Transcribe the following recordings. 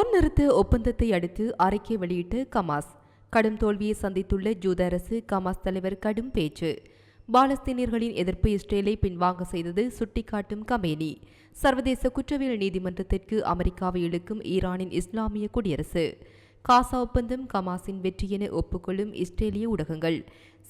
போர் நிறுத்த ஒப்பந்தத்தை அடுத்து அறிக்கை வெளியிட்டு கமாஸ். கடும் தோல்வியை சந்தித்துள்ள ஜூத அரசு கமாஸ் தலைவர் கடும் பேச்சு. பாலஸ்தீனியர்களின் எதிர்ப்பு இஸ்ரேலை பின்வாங்க செய்தது சுட்டிக்காட்டும் கமேனி. சர்வதேச குற்றவியல் நீதிமன்றத்திற்கு அமெரிக்காவை இழுக்கும் ஈரானின் இஸ்லாமிய குடியரசு. காசா ஒப்பந்தம் கமாஸின் வெற்றி என ஒப்புக்கொள்ளும் இஸ்ரேலிய ஊடகங்கள்.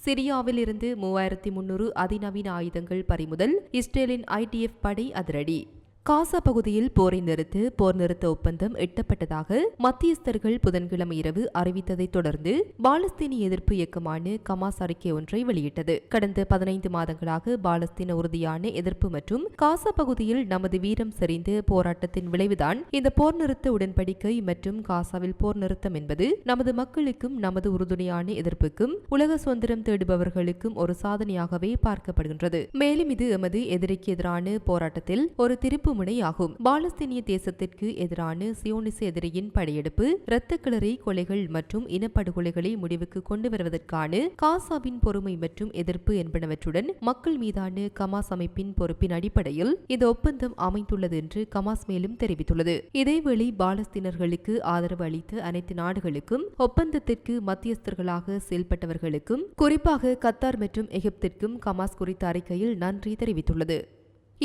சிரியாவில் இருந்து மூவாயிரத்தி முன்னூறு அதிநவீன ஆயுதங்கள் பறிமுதல் இஸ்ரேலின் ஐடிஎஃப் படை அதிரடி. காசா பகுதியில் போரை நிறுத்து போர் நிறுத்த ஒப்பந்தம் எட்டப்பட்டதாக மத்தியஸ்தர்கள் புதன்கிழமை இரவு அறிவித்ததைத் தொடர்ந்து பாலஸ்தீனிய எதிர்ப்பு இயக்கமான கமாஸ் அறிக்கை ஒன்றை வெளியிட்டது. கடந்த பதினைந்து மாதங்களாக பாலஸ்தீன உறுதியான எதிர்ப்பு மற்றும் காசா பகுதியில் நமது வீரம் செறிந்து போராட்டத்தின் விளைவுதான் இந்த போர் நிறுத்த உடன்படிக்கை மற்றும் காசாவில் போர் நிறுத்தம் என்பது நமது மக்களுக்கும் நமது உறுதுணையான எதிர்ப்புக்கும் உலக சுதந்திரம் தேடுபவர்களுக்கும் ஒரு சாதனையாகவே பார்க்கப்படுகின்றது. மேலும் இது எமது எதிரிக்கு எதிரான போராட்டத்தில் ஒரு திருப்பு முனையாகும் பாலஸ்தீனிய தேசத்திற்கு எதிரான சியோனிச எதிரியின் படையெடுப்பு இரத்த கிளறி கொலைகள் மற்றும் இனப்படுகொலைகளை முடிவுக்கு கொண்டு வருவதற்கான காசாவின் பொறுமை மற்றும் எதிர்ப்பு என்பனவற்றுடன் மக்கள் மீதான கமாஸ் அமைப்பின் பொறுப்பின் அடிப்படையில் இந்த ஒப்பந்தம் அமைந்துள்ளது என்று கமாஸ் மேலும் தெரிவித்துள்ளது. இதேவேளை பாலஸ்தீனர்களுக்கு ஆதரவு அளித்த அனைத்து நாடுகளுக்கும் ஒப்பந்தத்திற்கு மத்தியஸ்தர்களாக செயல்பட்டவர்களுக்கும் குறிப்பாக கத்தார் மற்றும் எகிப்திற்கும் கமாஸ் குறித்த அறிக்கையில் நன்றி தெரிவித்துள்ளது.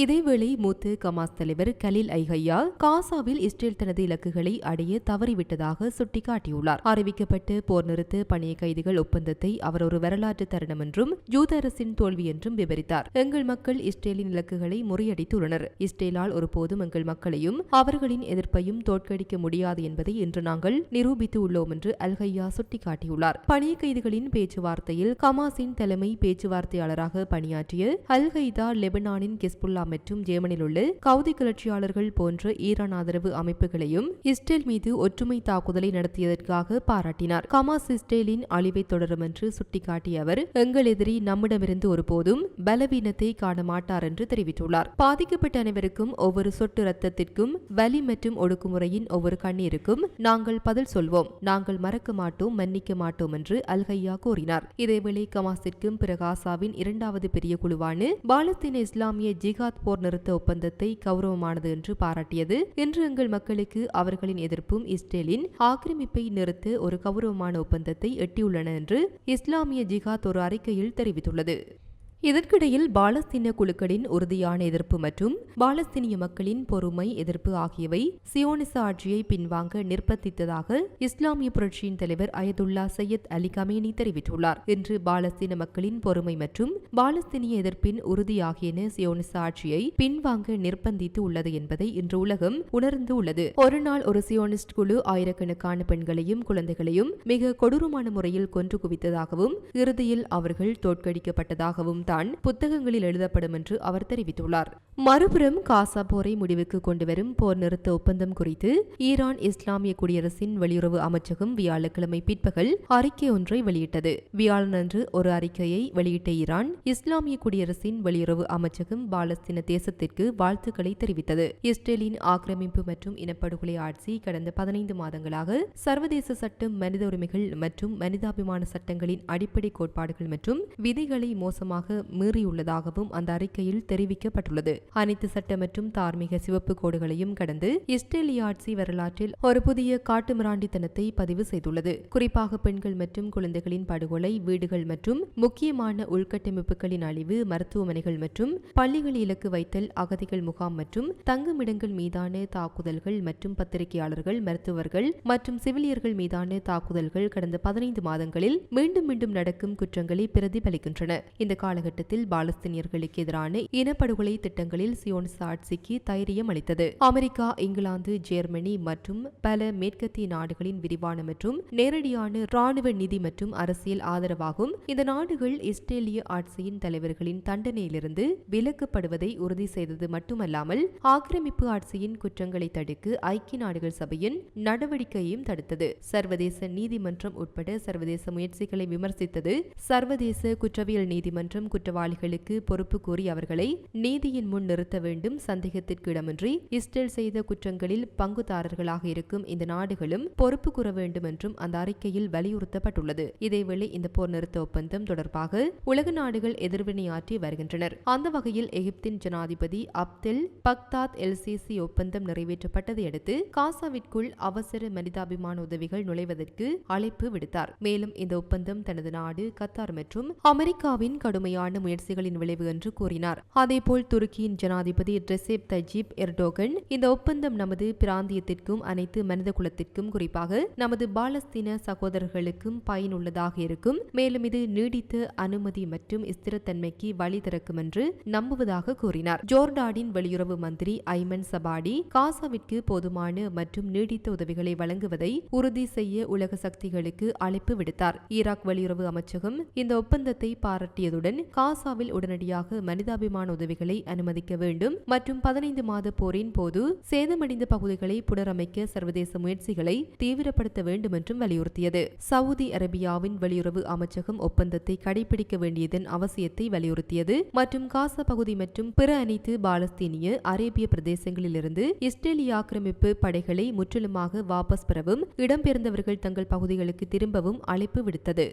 இதேவேளை மூத்த கமாஸ் தலைவர் கலீல் ஐஹையா காசாவில் இஸ்ரேல் தனது இலக்குகளை அடைய தவறிவிட்டதாக சுட்டிக்காட்டியுள்ளார். அறிவிக்கப்பட்ட போர் நிறுத்த பணிய கைதிகள் ஒப்பந்தத்தை அவர் ஒரு வரலாற்று தருணம் என்றும் ஜூத அரசின் தோல்வி என்றும் விவரித்தார். எங்கள் மக்கள் இஸ்ரேலின் இலக்குகளை முறியடித்துள்ளனர். இஸ்ரேலால் ஒருபோதும் எங்கள் மக்களையும் அவர்களின் எதிர்ப்பையும் தோற்கடிக்க முடியாது என்பதை இன்று நாங்கள் நிரூபித்து உள்ளோம் என்று அல்ஹையா சுட்டிக்காட்டியுள்ளார். பணிய கைதிகளின் பேச்சுவார்த்தையில் கமாஸின் தலைமை பேச்சுவார்த்தையாளராக பணியாற்றிய அல்ஹைதா லெபனானின் கெஸ்புல்லா மற்றும் ஜேமனில் உள்ள கவுதி கிளர்ச்சியாளர்கள் போன்ற ஈரான் ஆதரவு அமைப்புகளையும் இஸ்ரேல் மீது ஒற்றுமை தாக்குதலை நடத்தியதற்காக பாராட்டினார். கமாஸ் இஸ்ரேலின் அழிவை தொடரும் என்று சுட்டிக்காட்டிய அவர் எங்கள் எதிரி நம்மிடமிருந்து ஒருபோதும் பலவீனத்தை காண மாட்டார் என்று தெரிவித்துள்ளார். பாதிக்கப்பட்ட அனைவருக்கும் ஒவ்வொரு சொட்டு ரத்தத்திற்கும் வலி மற்றும் ஒடுக்குமுறையின் ஒவ்வொரு கண்ணீருக்கும் நாங்கள் பதில் சொல்வோம். நாங்கள் மறக்க மாட்டோம் மன்னிக்க மாட்டோம் என்று அல்கையா கூறினார். இதேவேளை கமாஸிற்கும் பிற காசாவின் இரண்டாவது பெரிய குழுவான பாலஸ்தீன இஸ்லாமிய ஜிகாத் போர் நிறுத்த ஒப்பந்தத்தை கௌரவமானது என்று பாராட்டியது. இன்று எங்கள் மக்களுக்கு அவர்களின் எதிர்ப்பும் இஸ்ரேலின் ஆக்கிரமிப்பை நிறுத்த ஒரு கௌரவமான ஒப்பந்தத்தை எட்டியுள்ளன என்று இஸ்லாமிய ஜிகாத் ஒரு அறிக்கையில் தெரிவித்துள்ளது. இதற்கிடையில் பாலஸ்தீன குழுக்களின் உறுதியான எதிர்ப்பு மற்றும் பாலஸ்தீனிய மக்களின் பொறுமை எதிர்ப்பு ஆகியவை சியோனிச ஆட்சியை பின்வாங்க நிர்பந்தித்ததாக இஸ்லாமிய புரட்சியின் தலைவர் அயதுல்லா சையத் அலி கமேனி தெரிவித்துள்ளார். இன்று பாலஸ்தீன மக்களின் பொறுமை மற்றும் பாலஸ்தீனிய எதிர்ப்பின் உறுதி ஆகியன சியோனிச ஆட்சியை பின்வாங்க நிர்பந்தித்து உள்ளது என்பதை இன்று உலகம் உணர்ந்து உள்ளது. ஒரு நாள் ஒரு சியோனிஸ்ட் குழு ஆயிரக்கணக்கான பெண்களையும் குழந்தைகளையும் மிக கொடூரமான முறையில் கொன்று குவித்ததாகவும் இறுதியில் அவர்கள் தோற்கடிக்கப்பட்டதாகவும் தான் புத்தகங்களில் எழுதப்படும் என்று அவர் தெரிவித்துள்ளார். மறுபுறம் காசா போரை முடிவுக்கு கொண்டுவரும் போர் நிறுத்த ஒப்பந்தம் குறித்து ஈரான் இஸ்லாமிய குடியரசின் வெளியுறவு அமைச்சகம் வியாழக்கிழமை பிற்பகல் அறிக்கை ஒன்றை வெளியிட்டது. வியாழனன்று ஒரு அறிக்கையை வெளியிட்ட ஈரான் இஸ்லாமிய குடியரசின் வெளியுறவு அமைச்சகம் பாலஸ்தீன தேசத்திற்கு வாழ்த்துக்களை தெரிவித்தது. இஸ்ரேலின் ஆக்கிரமிப்பு மற்றும் இனப்படுகொலை ஆட்சி கடந்த பதினைந்து மாதங்களாக சர்வதேச சட்டம் மனித உரிமைகள் மற்றும் மனிதாபிமான சட்டங்களின் அடிப்படை கோட்பாடுகள் மற்றும் விதிகளை மோசமாக மீறியுள்ளதாகவும் அந்த அறிக்கையில் தெரிவிக்கப்பட்டுள்ளது. அனைத்து சட்ட மற்றும் தார்மீக சிவப்பு கோடுகளையும் கடந்து இஸ்ரேலிய ஆட்சி வரலாற்றில் ஒரு புதிய காட்டுமிராண்டித்தனத்தை பதிவு செய்துள்ளது. குறிப்பாக பெண்கள் மற்றும் குழந்தைகளின் படுகொலை வீடுகள் மற்றும் முக்கியமான உள்கட்டமைப்புகளின் அழிவு மருத்துவமனைகள் மற்றும் பள்ளிகள் இலக்கு வைத்தல் அகதிகள் முகாம் மற்றும் தங்குமிடங்கள் மீதான தாக்குதல்கள் மற்றும் பத்திரிகையாளர்கள் மருத்துவர்கள் மற்றும் சிவிலியர்கள் மீதான தாக்குதல்கள் கடந்த பதினைந்து மாதங்களில் மீண்டும் மீண்டும் நடக்கும் குற்றங்களை பிரதிபலிக்கின்றன. இந்த காலகட்டத்தில் பாலஸ்தீனியர்களுக்கு எதிரான இனப்படுகொலை திட்டங்களில் சியோனிச ஆட்சிக்கு தைரியம் அளித்தது. அமெரிக்கா இங்கிலாந்து ஜெர்மனி மற்றும் பல மேற்கத்திய நாடுகளின் விரிவான மற்றும் நேரடியான ராணுவ நிதி மற்றும் அரசியல் ஆதரவாகும். இந்த நாடுகள் இஸ்ரேலிய ஆட்சியின் தலைவர்களின் தண்டனையிலிருந்து விலக்கப்படுவதை உறுதி செய்தது மட்டுமல்லாமல் ஆக்கிரமிப்பு ஆட்சியின் குற்றங்களை தடுக்க ஐக்கிய நாடுகள் சபையின் நடவடிக்கையையும் தடுத்தது. சர்வதேச நீதிமன்றம் உட்பட சர்வதேச முயற்சிகளை விமர்சித்தது சர்வதேச குற்றவியல் நீதிமன்றம் குற்றவாளிகளுக்கு பொறுப்பு கூறி அவர்களை நீதியின் முன் நிறுத்த வேண்டும். சந்தேகத்திற்கு இடமின்றி இஸ்ரேல் செய்த குற்றங்களில் பங்குதாரர்களாக இருக்கும் இந்த நாடுகளும் பொறுப்பு கூற வேண்டும் என்றும் அந்த அறிக்கையில் வலியுறுத்தப்பட்டுள்ளது. இதேவேளை இந்த போர் நிறுத்த ஒப்பந்தம் தொடர்பாக உலக நாடுகள் எதிர்வினையாற்றி வருகின்றனர். அந்த வகையில் எகிப்தின் ஜனாதிபதி அப்தெல் பக்தாத் எல்சிசி ஒப்பந்தம் நிறைவேற்றப்பட்டதை அடுத்து காசாவிற்குள் அவசர மனிதாபிமான உதவிகள் நுழைவதற்கு அழைப்பு விடுத்தார். மேலும் இந்த ஒப்பந்தம் தனது நாடு கத்தார் மற்றும் அமெரிக்காவின் கடுமையான முயற்சிகளின் விளைவு என்று கூறினார். அதேபோல் துருக்கியின் ஜனாதிபதி ரெசேப் தஜீப் எர்டோகன் இந்த ஒப்பந்தம் நமது பிராந்தியத்திற்கும் அனைத்து மனித குலத்திற்கும் குறிப்பாக நமது பாலஸ்தீன சகோதரர்களுக்கும் பயனுள்ளதாக இருக்கும். மேலும் இது நீடித்த அனுமதி மற்றும் ஸ்திரத்தன்மைக்கு வழி திறக்கும் என்று நம்புவதாக கூறினார். ஜோர்டானின் வெளியுறவு மந்திரி ஐமன் சபாடி காசாவிற்கு போதுமான மற்றும் நீடித்த உதவிகளை வழங்குவதை உறுதி செய்ய உலக சக்திகளுக்கு அழைப்பு விடுத்தார். ஈராக் வெளியுறவு அமைச்சகம் இந்த ஒப்பந்தத்தை பாராட்டியதுடன் காசாவில் உடனடியாக மனிதாபிமான உதவிகளை அனுமதிக்க வேண்டும். மற்றும் பதினைந்து மாத போரின் போது சேதமடைந்த பகுதிகளை புனரமைக்க சர்வதேச முயற்சிகளை தீவிரப்படுத்த வேண்டும் என்றும் வலியுறுத்தியது. சவுதி அரேபியாவின் வெளியுறவு அமைச்சகம் ஒப்பந்தத்தை கடைபிடிக்க வேண்டியதன் அவசியத்தை வலியுறுத்தியது. மற்றும் காசா பகுதி மற்றும் பிற அனைத்து பாலஸ்தீனிய அரேபிய பிரதேசங்களிலிருந்து இஸ்ரேலிய ஆக்கிரமிப்பு படைகளை முற்றிலுமாக வாபஸ் பெறவும் இடம்பெயர்ந்தவர்கள் தங்கள் பகுதிகளுக்கு திரும்பவும் அழைப்பு விடுத்தது.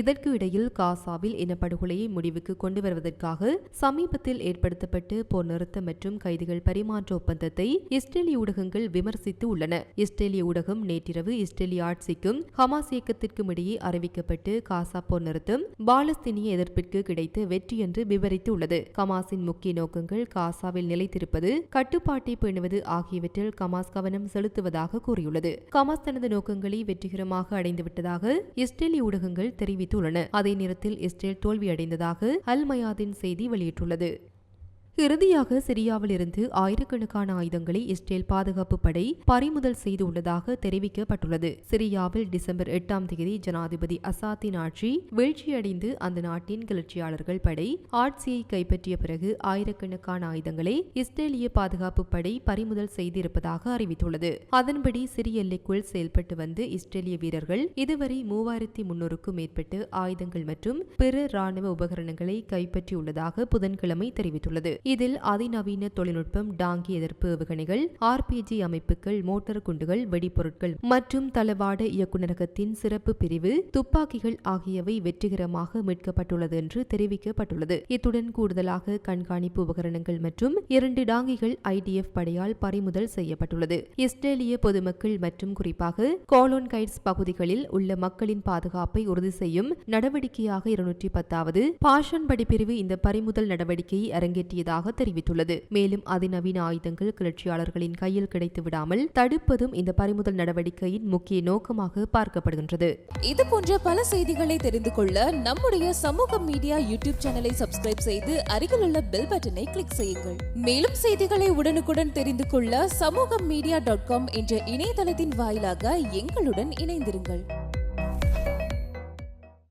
இதற்கு இடையில் காசாவில் இனப்படுகொலையை முடிவுக்கு கொண்டு வருவதற்காக சமீபத்தில் ஏற்படுத்தப்பட்டு போர் நிறுத்தம் மற்றும் கைதிகள் பரிமாற்ற ஒப்பந்தத்தை இஸ்ரேலிய ஊடகங்கள் விமர்சித்து உள்ளன. இஸ்ரேலிய ஊடகம் நேற்றிரவு இஸ்ரேலிய ஆட்சிக்கும் ஹமாஸ் இயக்கத்திற்கும் இடையே அறிவிக்கப்பட்டு காசா போர் நிறுத்தம் பாலஸ்தீனிய எதிர்ப்பிற்கு கிடைத்த வெற்றி என்று விவரித்து உள்ளது ஹமாஸின் முக்கிய நோக்கங்கள் காசாவில் நிலைத்திருப்பது கட்டுப்பாட்டை பேணுவது ஆகியவற்றில் கமாஸ் கவனம் செலுத்துவதாக கூறியுள்ளது. கமாஸ் தனது நோக்கங்களை வெற்றிகரமாக அடைந்துவிட்டதாக இஸ்ரேலிய ஊடகங்கள் தெரிவித்துள்ளன. அதே நேரத்தில் இஸ்ரேல் தோல்வியடைந்ததாக அல் மயாதின் செய்தி வெளியிட்டுள்ளது. இறுதியாக சிரியாவிலிருந்து ஆயிரக்கணக்கான ஆயுதங்களை இஸ்ரேல் பாதுகாப்பு படை பறிமுதல் செய்துள்ளதாக தெரிவிக்கப்பட்டுள்ளது. சிரியாவில் டிசம்பர் எட்டாம் தேதி ஜனாதிபதி அசாத்தின் ஆட்சி வீழ்ச்சியடைந்து அந்த நாட்டின் கிளர்ச்சியாளர்கள் படை ஆட்சியை கைப்பற்றிய பிறகு ஆயிரக்கணக்கான ஆயுதங்களை இஸ்ரேலிய பாதுகாப்பு படை பறிமுதல் செய்திருப்பதாக அறிவித்துள்ளது. அதன்படி சிறிய எல்லைக்குள் செயல்பட்டு வந்து இஸ்ரேலிய வீரர்கள் இதுவரை மூவாயிரத்தி முன்னூறுக்கும் மேற்பட்டு ஆயுதங்கள் மற்றும் பிற ராணுவ உபகரணங்களை கைப்பற்றியுள்ளதாக புதன்கிழமை தெரிவித்துள்ளது. இதில் அதிநவீன தொழில்நுட்பம் டாங்கி எதிர்ப்பு ஏவுகணைகள் ஆர்பிஜி அமைப்புகள் மோட்டார் குண்டுகள் வெடிப்பொருட்கள் மற்றும் தளவாட இயக்குநரகத்தின் சிறப்பு பிரிவு துப்பாக்கிகள் ஆகியவை வெற்றிகரமாக மீட்கப்பட்டுள்ளது என்று தெரிவிக்கப்பட்டுள்ளது. இத்துடன் கூடுதலாக கண்காணிப்பு உபகரணங்கள் மற்றும் இரண்டு டாங்கிகள் ஐடிஎஃப் படையால் பறிமுதல் செய்யப்பட்டுள்ளது. இஸ்ரேலிய பொதுமக்கள் மற்றும் குறிப்பாக கோலோன் கைட்ஸ் பகுதிகளில் உள்ள மக்களின் பாதுகாப்பை உறுதி செய்யும் நடவடிக்கையாக இருநூற்றி பத்தாவது பாஷன் படிப்பிரிவு இந்த பறிமுதல் நடவடிக்கையை அரங்கேற்றியதாக தெரிவித்துள்ளது. மேலும் அதிநவீன ஆயுதங்கள் கிளர்ச்சியாளர்களின் கையில் கிடைத்து விடாமல் தடுப்பதும் இந்த பறிமுதல் நடவடிக்கையின் முக்கிய நோக்கமாக பார்க்கப்படுகின்றது. இது போன்ற பல செய்திகளை தெரிந்து கொள்ள நம்முடைய சமூக மீடியா யூடியூப் சேனலை சப்ஸ்கிரைப் செய்து அருகிலுள்ள பெல் பட்டனை கிளிக் செய்யுங்கள். மேலும் செய்திகளை உடனுக்குடன் தெரிந்து கொள்ள சமூக மீடியா டாட் காம் என்ற இணையதளத்தின் வாயிலாக எங்களுடன் இணைந்திருங்கள்.